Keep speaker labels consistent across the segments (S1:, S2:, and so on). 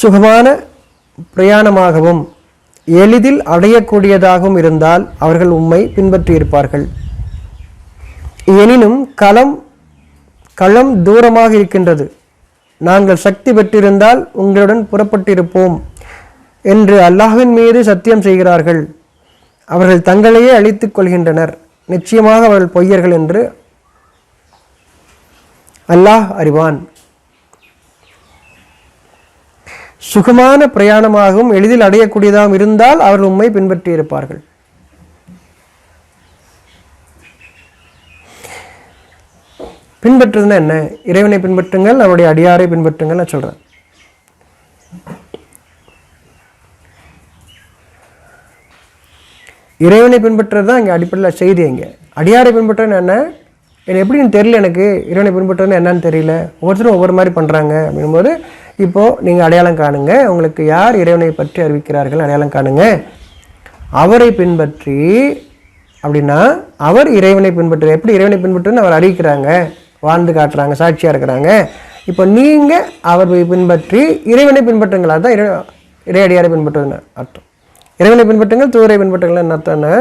S1: சுகமான பிரயாணமாகவும் எளிதில் அடையக்கூடியதாகவும் இருந்தால் அவர்கள் உம்மை பின்பற்றியிருப்பார்கள். எனினும் களம் களம் தூரமாக இருக்கின்றது. நாங்கள் சக்தி பெற்றிருந்தால் உங்களுடன் புறப்பட்டிருப்போம் என்று அல்லாஹின் மீது சத்தியம் செய்கிறார்கள். அவர்கள் தங்களையே அழித்துக் கொள்கின்றனர். நிச்சயமாக அவர்கள் பொய்யர்கள் என்று அல்லாஹ் அறிவான். சுகமான பிரயாணமாகவும் எளிதில் அடையக்கூடியதாகவும் இருந்தால் அவர்கள் உண்மை பின்பற்றி இருப்பார்கள். பின்பற்றுதுன்னா என்ன? இறைவனை பின்பற்றுங்கள் அவருடைய அடியாரை பின்பற்றுங்கள் நான் சொல்கிறேன் இறைவனை பின்பற்றுறது தான் இங்கே அடிப்படையில் செய்தி இங்கே. அடியாரை பின்பற்றுறேன்னு என்ன? எனக்கு எப்படின்னு தெரியல எனக்கு. இறைவனை பின்பற்றுறதுன்னு என்னன்னு தெரியல. ஒவ்வொருத்தரும் ஒவ்வொரு மாதிரி பண்ணுறாங்க அப்படிங்கும்போது இப்போது நீங்கள் அடையாளம் காணுங்க. உங்களுக்கு யார் இறைவனை பற்றி அறிவிக்கிறார்கள் அடையாளம் காணுங்க. அவரை பின்பற்றி அப்படின்னா அவர் இறைவனை பின்பற்று எப்படி இறைவனை பின்பற்றுன்னு அவர் அறிவிக்கிறாங்க. வாழ்ந்து காட்டுறாங்க சாட்சியாக இருக்கிறாங்க. இப்போ நீங்கள் அவர் பின்பற்றி இறைவனை பின்பற்றுங்களா. தான் இறை இறையடியாரை பின்பற்றுதுன்னு அர்த்தம். இறைவனை பின்பற்றுங்கள் தூரை பின்பற்றுங்கள் அர்த்தம்னா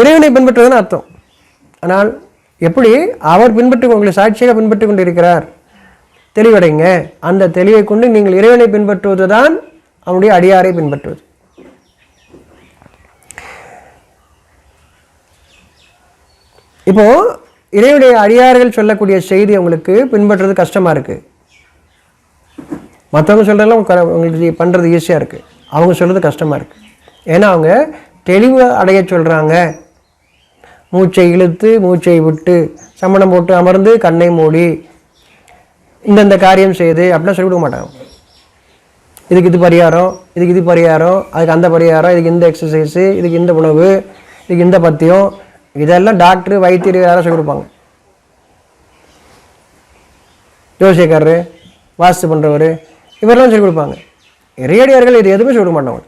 S1: இறைவனை பின்பற்றுவதுன்னு அர்த்தம். ஆனால் எப்படி? அவர் பின்பற்றி உங்களை சாட்சியாக பின்பற்றி கொண்டிருக்கிறார். தெளிவடைங்க. அந்த தெளிவை கொண்டு நீங்கள் இறைவனை பின்பற்றுவது தான் அவனுடைய அடியாரை பின்பற்றுவது. இப்போ இறைவனுடைய அடியார்கள் சொல்லக்கூடிய செய்தி உங்களுக்கு பின்பற்றுறது கஷ்டமாக இருக்குது மற்றவங்க சொல்கிறதெல்லாம் உங்களுக்கு பண்ணுறது ஈஸியாக இருக்குது அவங்க சொல்கிறது கஷ்டமாக இருக்குது ஏன்னா அவங்க தெளிவு அடைய சொல்கிறாங்க மூச்சை இழுத்து மூச்சை விட்டு சம்மணம் போட்டு அமர்ந்து கண்ணை மூடி இந்தந்த காரியம் செய்யுது அப்படிலாம் சொல்லிவிட மாட்டாங்க. இதுக்கு இது பரிகாரம் இதுக்கு இது பரிகாரம் அதுக்கு அந்த பரிகாரம் இதுக்கு இந்த எக்ஸசைஸு இதுக்கு இந்த உணவு இதுக்கு இந்த பத்தியம் இதெல்லாம் டாக்டர் வைத்தியர் யாரும் சொல்லி கொடுப்பாங்க. ஜோசியக்காரரு வாஸ்து பண்ணுறவர் இவரெல்லாம் சொல்லி கொடுப்பாங்க. இறையடியார்கள் இது எதுவுமே சொல்ல மாட்டாங்க.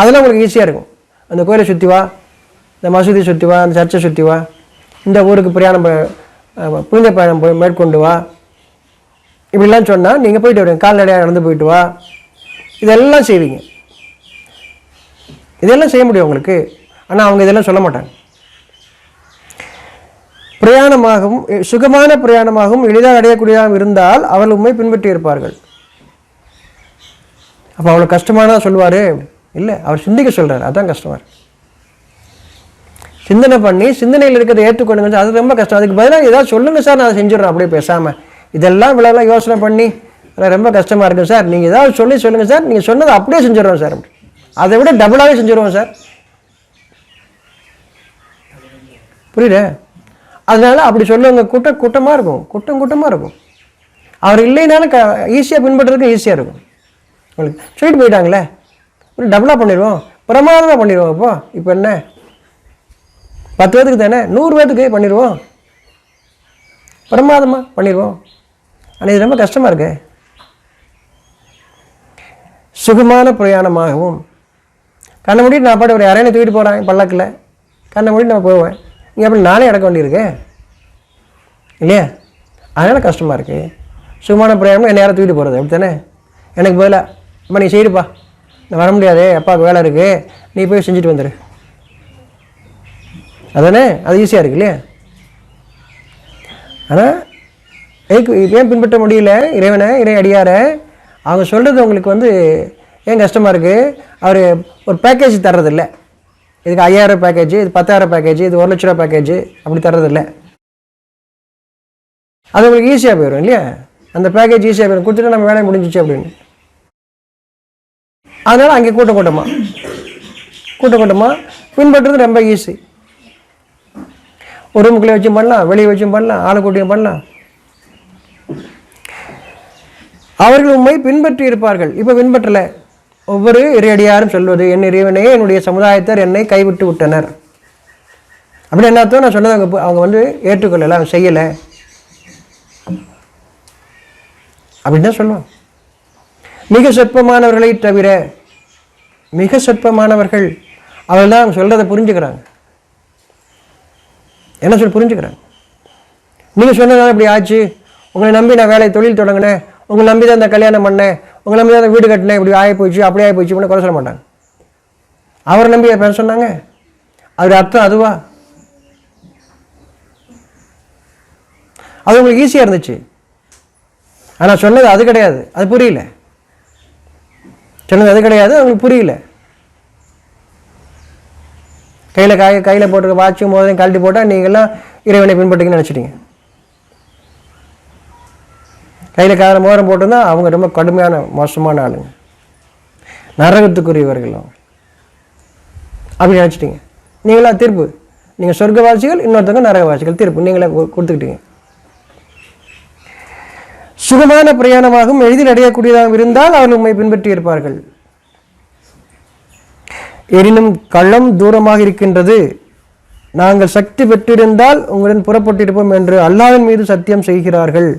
S1: அதெல்லாம் உங்களுக்கு ஈஸியாக இருக்கும். அந்த கோயிலை சுற்றி வா இந்த மசூதி சுற்றி வா அந்த சர்ச்சை சுற்றி வா இந்த ஊருக்கு பிரயாணம் புனித பயணம் போய் மேற்கொண்டு வா இப்படிலாம் சொன்னால் நீங்கள் போயிட்டு வருவீங்க கால்நடையாக நடந்து போயிட்டு வா. இதெல்லாம் செய்வீங்க. இதெல்லாம் செய்ய முடியும் உங்களுக்கு. ஆனால் அவங்க இதெல்லாம் சொல்ல மாட்டாங்க. பிரயாணமாகவும் சுகமான பிரயாணமாகவும் எளிதாக அடையக்கூடியதாகவும் இருந்தால் அவர்கள் உண்மை பின்பற்றி இருப்பார்கள். அப்போ அவ்வளோ கஷ்டமானதா சொல்லுவார்? இல்லை அவர் சிந்திக்க சொல்கிறார் அதுதான் கஷ்டமாக சிந்தனை பண்ணி சிந்தனையில் இருக்கிறத ஏற்றுக்கொள்ளுங்க அது ரொம்ப கஷ்டம். அதுக்கு பதிலாக ஏதாவது சொல்லுங்கள் சார் நான் அதை செஞ்சிடறேன். அப்படியே பேசாமல் இதெல்லாம் இவ்வளோலாம் யோசனை பண்ணி அதெல்லாம் ரொம்ப கஷ்டமாக இருக்குது சார். நீங்கள் ஏதாவது சொல்லி சொல்லுங்கள் சார். நீங்கள் சொன்னதை அப்படியே செஞ்சிடுவோம் சார். அதை விட டபுளாகவே செஞ்சிடுவோம் சார். புரியுதா? அதனால் அப்படி சொல்லுவங்க கூட்டம் கூட்டமாக இருக்கும். கூட்டம் கூட்டமாக இருக்கும். அவர் இல்லைனாலும் க ஈஸியாக பின்பற்றுறதுக்கு ஈஸியாக இருக்கும். உங்களுக்கு சொல்லிட்டு போயிட்டாங்களே. ஒரு டபுளாக பண்ணிடுவோம். பிரமாதமாக பண்ணிடுவோம் இப்போ. இப்போ என்ன? பத்து பேத்துக்கு தானே? நூறு பேத்துக்கு பண்ணிடுவோம். பிரமாதமாக பண்ணிடுவோம். ஆனால் இது ரொம்ப கஷ்டமாக இருக்கு. சுகமான பிரயாணமாகவும் கண்ணை மூடிட்டு நான் பாட்டு ஒரு அரையனை தூக்கிட்டு போகிறேன் பல்லக்கில். கண்ணை மூடிட்டு நான் போவேன். இங்கே அப்படி நானே இறக்க வேண்டியிருக்கேன் இல்லையா? அதனால் கஷ்டமாக இருக்குது சுகமான பிரயாணம் என்ன யாரும் தூக்கிட்டு போகிறது அப்படி தானே எனக்கு பதிலாக அம்மா நீ செய்யுப்பா நான் வர முடியாது அப்பாவுக்கு வேலை இருக்குது நீ போய் செஞ்சுட்டு வந்துடு அதானே? அது ஈஸியாக இருக்கு இல்லையா? ஆனால் எதுக்கு ஏன் பின்பற்ற முடியல? இறைவனை இறை அடியார. அவங்க சொல்கிறது உங்களுக்கு வந்து ஏன் கஷ்டமாக இருக்குது அவர் ஒரு பேக்கேஜ் தர்றதில்ல. இதுக்கு ஐயாயிரம் பேக்கேஜ் இது பத்தாயிரம் பேக்கேஜ் இது ஒரு லட்ச ரூபா பேக்கேஜ் அப்படி தர்றதில்ல. அது உங்களுக்கு ஈஸியாக போயிடும் இல்லையா? அந்த பேக்கேஜ் ஈஸியாக போயிடும் கொடுத்துட்டு நம்ம வேலை முடிஞ்சிச்சு அப்படின்னு. அதனால் அங்கே கூட்ட கூட்டமாக கூட்ட கூட்டமாக பின்பற்றுறது ரொம்ப ஈஸி ஒரு ரூமுக்குள்ளே வச்சும் பண்ணலாம் வெளியே வச்சும் பண்ணலாம் ஆளுக்கூட்டியும் பண்ணலாம். அவர்கள் உண்மை பின்பற்றி இருப்பார்கள். இப்போ பின்பற்றலை. ஒவ்வொரு இறையடியாரும் சொல்வது என் இறைவனே என்னுடைய சமுதாயத்தார் என்னை கைவிட்டு விட்டனர். அப்படி என்னத்தோ நான் சொன்னது அவங்க அவங்க வந்து ஏற்றுக்கொள்ளலை அவங்க செய்யலை. அப்படின்னு தான் சொல்லுவாங்க. மிக சொற்பமானவர்களை தவிர மிக சொற்பமானவர்கள் அவர்கள் தான் அவங்க சொல்கிறத புரிஞ்சுக்கிறாங்க. என்ன சொல்லி புரிஞ்சுக்கிறாங்க. நீங்கள் சொன்னதால் இப்படி ஆச்சு. உங்களை நம்பி நான் வேலை தொழில் தொடங்கினேன். உங்களை நம்பி தான் இந்த கல்யாணம் பண்ணேன். உங்களை நம்பி தான் இந்த வீடு கட்டினேன். இப்படி ஆகி போச்சு அப்படி ஆகி போச்சு இப்படி குறை சொல்ல மாட்டாங்க. அவரை நம்பி பேச சொன்னாங்க. அவர் அர்த்தம் அதுவா? அது உங்களுக்கு ஈஸியாக இருந்துச்சு. ஆனால் சொன்னது அது கிடையாது. அது புரியல. சொன்னது அது கிடையாது அவங்களுக்கு புரியல. கையில் காய கையில் போட்டு வாட்சும் போதையும் கழட்டி போட்டால் நீங்கள்லாம் இறைவனை பின்பற்றிங்கன்னு நினச்சிட்டீங்க. கையில் காதில் மோதிரம் போட்டிருந்தா அவங்க ரொம்ப கடுமையான மோசமான ஆளுங்க. நரகத்துக்குரியவர்களும் அப்படி நினச்சிட்டிங்க. நீங்களா தீர்ப்பு? நீங்கள் சொர்க்கவாசிகள் இன்னொருத்தவங்க நரகவாசிகள் தீர்ப்பு. நீங்களே கொடுத்துக்கிட்டீங்க. சுகமான பிரயாணமாகவும் எளிதில் அடையக்கூடியதாக இருந்தால் அவர்கள் உண்மை பின்பற்றி இருப்பார்கள். எனினும் களம் தூரமாக இருக்கின்றது. நாங்கள் சக்தி பெற்றிருந்தால் உங்களுடன் புறப்பட்டிருப்போம் என்று அல்லாவின் மீது சத்தியம் செய்கிறார்கள்.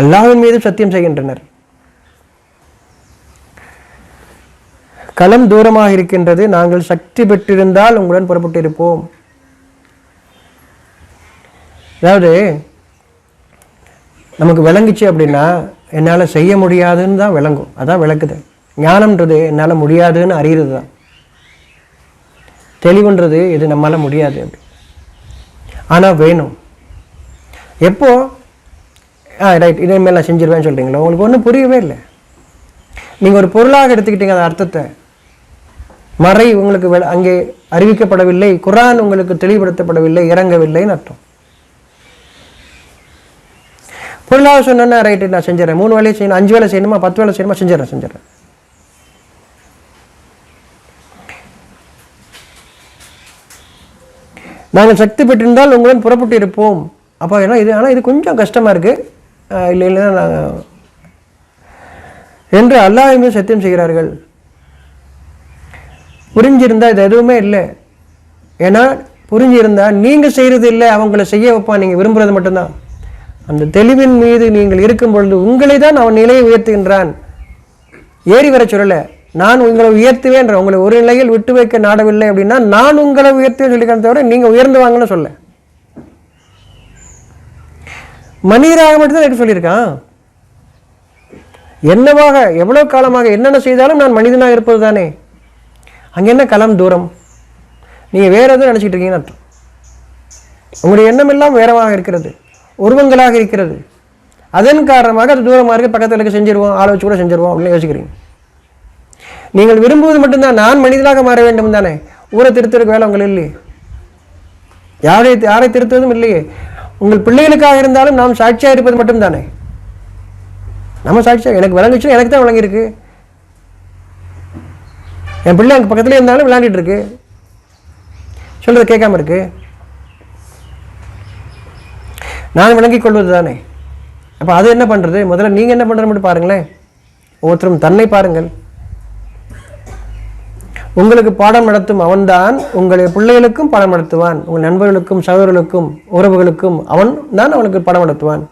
S1: அல்லாஹ்வின் மீது சத்தியம் செய்கின்றனர். களம் தூரமாக இருக்கின்றது. நாங்கள் சக்தி பெற்றிருந்தால் உங்களுடன் புறப்பட்டு இருப்போம் அதாவது நமக்கு விளங்குச்சு அப்படின்னா என்னால் செய்ய முடியாதுன்னு தான் விளங்கும். அதான் விளக்குது. ஞானம்ன்றது என்னால் முடியாதுன்னு அறிகிறது தான். தெளிவுன்றது இது நம்மளால் முடியாது அப்படி. ஆனால் வேணும். எப்போ? ஆ ரைட் இதேமாரி நான் செஞ்சிருவேன்னு சொல்கிறீங்களா உங்களுக்கு ஒன்றும் புரியவே இல்லை. நீங்கள் ஒரு பொருளாக எடுத்துக்கிட்டீங்க அந்த அர்த்தத்தை. மறை உங்களுக்கு அங்கே அறிவிக்கப்படவில்லை குரான் உங்களுக்கு தெளிவுபடுத்தப்படவில்லை இறங்கவில்லைன்னு அர்த்தம். பொருளாக சொன்னா ரைட்டு நான் செஞ்சிடறேன். மூணு வேலையை செய்யணும் அஞ்சு வேலை செய்யணுமா பத்து வேலை செய்யணுமா செஞ்சிடறேன் செஞ்சிடறேன். நாங்கள் சக்தி பெற்றிருந்தால் உங்களுடன் புறப்பட்டு இருப்போம். அப்போ ஏன்னா இது ஆனால் இது கொஞ்சம் கஷ்டமாக இருக்குது இல்லை இல்லைன்னா நாங்கள் என்று அல்லாஹ்வுமே சத்தியம் செய்கிறார்கள். புரிஞ்சிருந்தால் இது எதுவுமே இல்லை. ஏன்னா புரிஞ்சிருந்தால் நீங்கள் செய்கிறது இல்லை அவங்கள செய்ய வைப்பான் நீங்கள் விரும்புறது மட்டும்தான். அந்த தெளிவின் மீது நீங்கள் இருக்கும் பொழுது உங்களை தான் அவன் நிலையை உயர்த்துகின்றான். ஏறி வர சொல்லலை நான் உங்களை உயர்த்துவேன்ற உங்களை ஒரு நிலையில் விட்டு வைக்க நாடவில்லை அப்படின்னா நான் உங்களை உயர்த்துவேன் சொல்லிக்கிறேன் தவிர நீங்கள் உயர்ந்து வாங்கன்னு சொல்ல. மனிதராக மட்டும்தான் எனக்கு சொல்லியிருக்கான். என்னவாக எவ்வளவு காலமாக என்னென்ன செய்தாலும் நான் மனிதனாக இருப்பது தானே அங்கே என்ன களம் தூரம்? நீங்கள் வேற எதுவும் நினச்சிக்கிட்டு இருக்கீங்கன்னு அர்த்தம். உங்களுடைய எண்ணம் எல்லாம் வேறவாக இருக்கிறது. உருவங்களாக இருக்கிறது. அதன் காரணமாக அது தூரமாக இருக்க பக்கத்தில் இருக்க செஞ்சிருவோம் ஆளை வச்சு கூட செஞ்சிருவோம் அப்படின்னு யோசிக்கிறீங்க. நீங்கள் விரும்புவது மட்டும்தான் நான் மனிதனாக மாற வேண்டும் தானே ஊரை திருத்துறதுக்கு வேலை உங்கள் இல்லையே யாரை யாரை திருத்துவதும் இல்லையே. உங்கள் பிள்ளைகளுக்காக இருந்தாலும் நாம் சாட்சியாக இருப்பது மட்டும்தானே? நம்ம சாட்சியாக எனக்கு விளங்குச்சுன்னா எனக்கு தான் விளங்கியிருக்கு. என் பிள்ளை அங்கே பக்கத்துலேயே இருந்தாலும் விளையாண்டுட்டு இருக்கு சொல்கிறது கேட்காம இருக்கு. நான் விளங்கிக் கொள்வது தானே அப்போ அது என்ன பண்ணுறது முதல்ல நீங்கள் என்ன பண்ணுறது மட்டும் பாருங்களேன். ஒவ்வொருத்தரும் தன்னை பாருங்கள். உங்களுக்கு பாடம் நடத்தும் அவன்தான் உங்களுடைய பிள்ளைகளுக்கும் பாடம் நடத்துவான். உங்கள் நண்பர்களுக்கும் சகோதரர்களுக்கும் உறவுகளுக்கும் அவன் தான் அவனுக்கு பாடம் நடத்துவான்.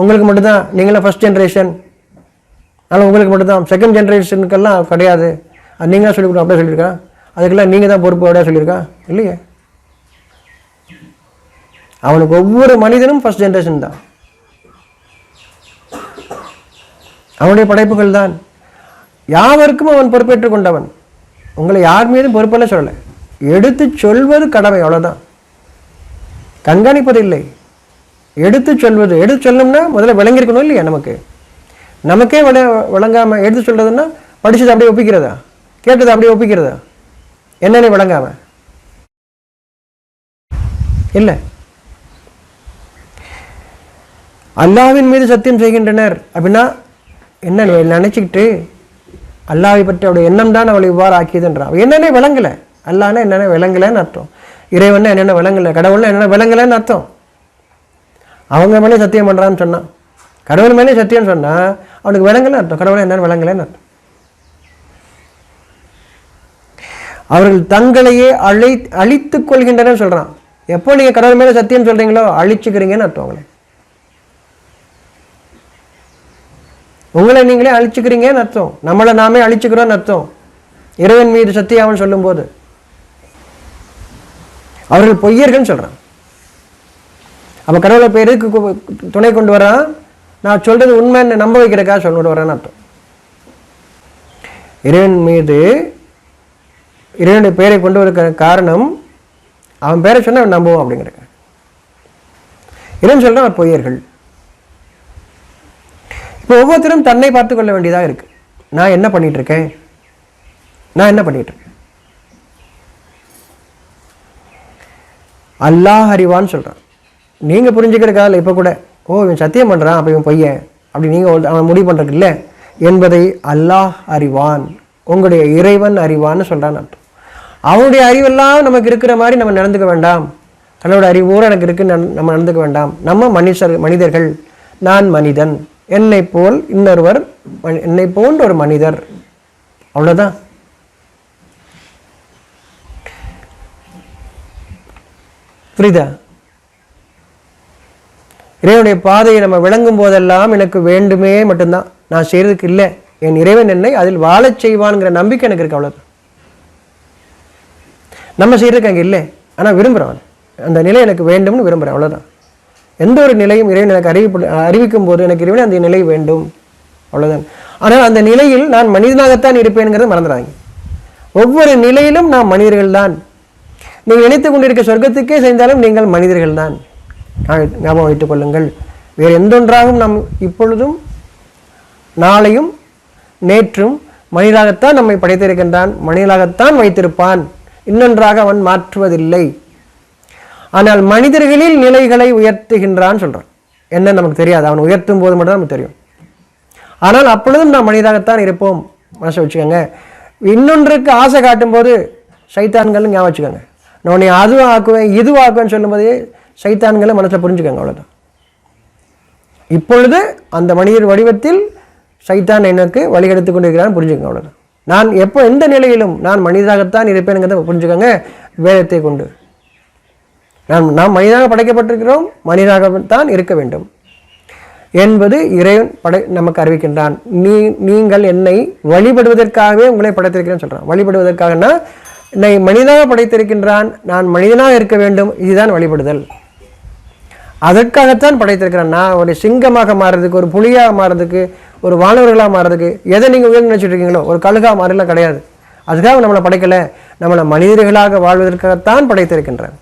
S1: உங்களுக்கு மட்டும்தான் நீங்களாம் ஃபர்ஸ்ட் ஜென்ரேஷன் அதனால் உங்களுக்கு மட்டும்தான் செகண்ட் ஜென்ரேஷனுக்கெல்லாம் கிடையாது. அது நீங்கள் சொல்லிக் கொடுக்கணும் அப்படியே சொல்லியிருக்கான் அதுக்கெல்லாம் நீங்கள் தான் பொறுப்பு அப்படியே சொல்லியிருக்கான் இல்லையே. அவனுக்கு ஒவ்வொரு மனிதனும் ஃபர்ஸ்ட் ஜென்ரேஷன் தான். அவனுடைய படைப்புகள் தான். யாவருக்கும் அவன் பொறுப்பேற்றுக் கொண்டவன். உங்களை யார் மீதும் பொறுப்பெல்லாம் சொல்லலை. எடுத்து சொல்வது கடமை அவ்வளோதான் கண்காணிப்பது இல்லை எடுத்து சொல்வது எடுத்து சொல்லணும்னா முதல்ல விளங்கிருக்கணும் இல்லையா நமக்கு? நமக்கே விள விளங்காமல் எடுத்து சொல்கிறதுன்னா படித்தது அப்படியே ஒப்பிக்கிறதா? கேட்டது அப்படியே ஒப்பிக்கிறதா? என்னென்ன விளங்காமல் இல்லை. அல்லாஹ்வின் மீது சத்தியம் செய்கின்றனர் அப்படின்னா என்ன நினச்சிக்கிட்டு அல்லாவை பற்றி அவருடைய எண்ணம் தான் அவளை இவ்வாறு ஆக்கியதுன்றான் என்னென்ன விளங்கலை. அல்லான்னா என்னென்ன விளங்கலைன்னு அர்த்தம். இறைவன்னா என்னென்ன விளங்கலை? கடவுள்னா என்னென்ன விளங்கலைன்னு அர்த்தம். அவங்க மேலே சத்தியம் பண்ணுறான்னு சொன்னான். கடவுள் மேலே சத்தியம்னு சொன்னால் அவனுக்கு விளங்கலை அர்த்தம். கடவுளை என்னென்னு விளங்கலைன்னு அர்த்தம். அவர்கள் தங்களையே அழை அழித்து கொள்கின்றனர் சொல்கிறான் எப்போ நீங்கள் கடவுள் மேலே சத்தியம் சொல்கிறீங்களோ அழிச்சுக்கிறீங்கன்னு அர்த்தம் அவங்களே உங்களை நீங்களே அழிச்சுக்கிறீங்கன்னு அர்த்தம். நம்மளை நாமே அழிச்சுக்கிறோன்னு அர்த்தம். இறைவன் மீது சத்தியாவன் சொல்லும்போது. அவர்கள் பொய்யர்கள்னு சொல்கிறான் அப்போ கடவுளை இப்போ எதுக்கு துணை கொண்டு வரான் நான் சொல்றது உண்மைன்னு நம்ப வைக்கிறக்காக சொல்லிட்டு வரேன்னு அர்த்தம். இறைவன் மீது இறைவனுடைய பெயரை கொண்டு வர காரணம் அவன் பேரை சொன்னால் அவன் நம்புவோம் அப்படிங்கிறக்க இறைவன் சொல்கிறான் அவர் பொய்யர்கள். இப்போ ஒவ்வொருத்தரும் தன்னை பார்த்து கொள்ள வேண்டியதாக இருக்குது நான் என்ன பண்ணிகிட்ருக்கேன் நான் என்ன பண்ணிகிட்ருக்கேன் இருக்கேன் அல்லாஹ் அறிவான்னு சொல்கிறான் நீங்கள் புரிஞ்சுக்கிறதுக்காக இப்போ கூட ஓ இவன் சத்தியம் பண்ணுறான் அப்போ இவன் பையன் அப்படி நீங்கள் அவன் முடிவு பண்ணுறது இல்லை என்பதை அல்லாஹ் அறிவான். உங்களுடைய இறைவன் அறிவான்னு சொல்கிறான் அர்த்தம். அவனுடைய அறிவெல்லாம் நமக்கு இருக்கிற மாதிரி நம்ம நடந்துக்க வேண்டாம். தன்னோட அறிவோடு எனக்கு இருக்குன்னு நம்ம நடந்துக்க வேண்டாம். நம்ம மனுஷர் மனிதர்கள் நான் மனிதன். என்னை போல் இன்னொருவர் என்னை போன்ற ஒரு மனிதர். அவ்வளோதான் புரியுதா? இறைவனுடைய பாதையை நம்ம விளங்கும் போதெல்லாம் எனக்கு வேண்டுமே மட்டும்தான். நான் செய்யறதுக்கு இல்லை. என் இறைவன் என்னை அதில் வாழச் செய்வான்ங்கிற நம்பிக்கை எனக்கு இருக்கு அவ்வளோதான் நம்ம செய்யறதுக்கு அங்கே இல்லை. ஆனால் விரும்புகிறவன் அந்த நிலை எனக்கு வேண்டும்னு விரும்புகிறேன் அவ்வளோதான் எந்த ஒரு நிலையும் இறைவன் எனக்கு அறிவிப்பு அறிவிக்கும் போது எனக்கு இறைவன் அந்த நிலை வேண்டும். அவ்வளோதான் ஆனால் அந்த நிலையில் நான் மனிதனாகத்தான் இருப்பேன்கிறத மறந்துடாங்க ஒவ்வொரு நிலையிலும் நாம் மனிதர்கள் தான் நீங்கள் நினைத்து கொண்டிருக்க சொர்க்கத்துக்கே செய்தாலும் நீங்கள் மனிதர்கள் தான் ஞாபகம் வைத்துக் கொள்ளுங்கள். வேறு எந்தொன்றாகவும் நாம் இப்பொழுதும் நாளையும் நேற்றும் மனிதனாகத்தான் நம்மை படைத்திருக்கின்றான் மனிதனாகத்தான் வைத்திருப்பான். இன்னொன்றாக அவன் மாற்றுவதில்லை. ஆனால் மனிதர்களில் நிலைகளை உயர்த்துகின்றான் சொல்கிறான் என்ன நமக்கு தெரியாது. அவன் உயர்த்தும் போது மட்டும் நமக்கு தெரியும். ஆனால் அப்பொழுதும் நாம் மனிதாகத்தான் இருப்போம். மனசை வச்சுக்கோங்க. இன்னொன்றுக்கு ஆசை காட்டும்போது போது ஞாபகம் வச்சுக்கோங்க. நான் உன்னை அதுவும் ஆக்குவேன் இதுவும் ஆக்குவேன்னு சொல்லும்போதே சைத்தான்களை மனசில் புரிஞ்சுக்கோங்க அவ்வளோதான் இப்பொழுது அந்த மனிதர் வடிவத்தில் சைத்தான் எனக்கு வழிகெடுத்து கொண்டிருக்கிறான் புரிஞ்சுக்கோங்க அவ்வளோதான் நான் எப்போ எந்த நிலையிலும் நான் மனிதாகத்தான் இருப்பேனுங்கிறத புரிஞ்சுக்கோங்க. வேதத்தை கொண்டு. நாம் நாம் மனிதனாக படைக்கப்பட்டிருக்கிறோம் மனிதனாகத்தான் இருக்க வேண்டும். என்பது இறைவன் படை நமக்கு அறிவிக்கின்றான். நீ நீங்கள் என்னை வழிபடுவதற்காகவே உங்களை படைத்திருக்கிறேன்னு சொல்கிறான் வழிபடுவதற்காகனா என்னை மனிதனாக படைத்திருக்கின்றான் நான் மனிதனாக இருக்க வேண்டும் இதுதான் வழிபடுதல். அதற்காகத்தான் படைத்திருக்கிறேன். நான் ஒரு சிங்கமாக மாறுறதுக்கு ஒரு புலியாக மாறுறதுக்கு ஒரு வானவர்களாக மாறுறதுக்கு எதை நீங்கள் உயர்ந்து நினச்சிட்டு இருக்கீங்களோ ஒரு கழுகா மாறலாம் கிடையாது. அதுக்காக நம்மளை படைக்கலை. நம்மளை மனிதர்களாக வாழ்வதற்காகத்தான் படைத்திருக்கின்றான்.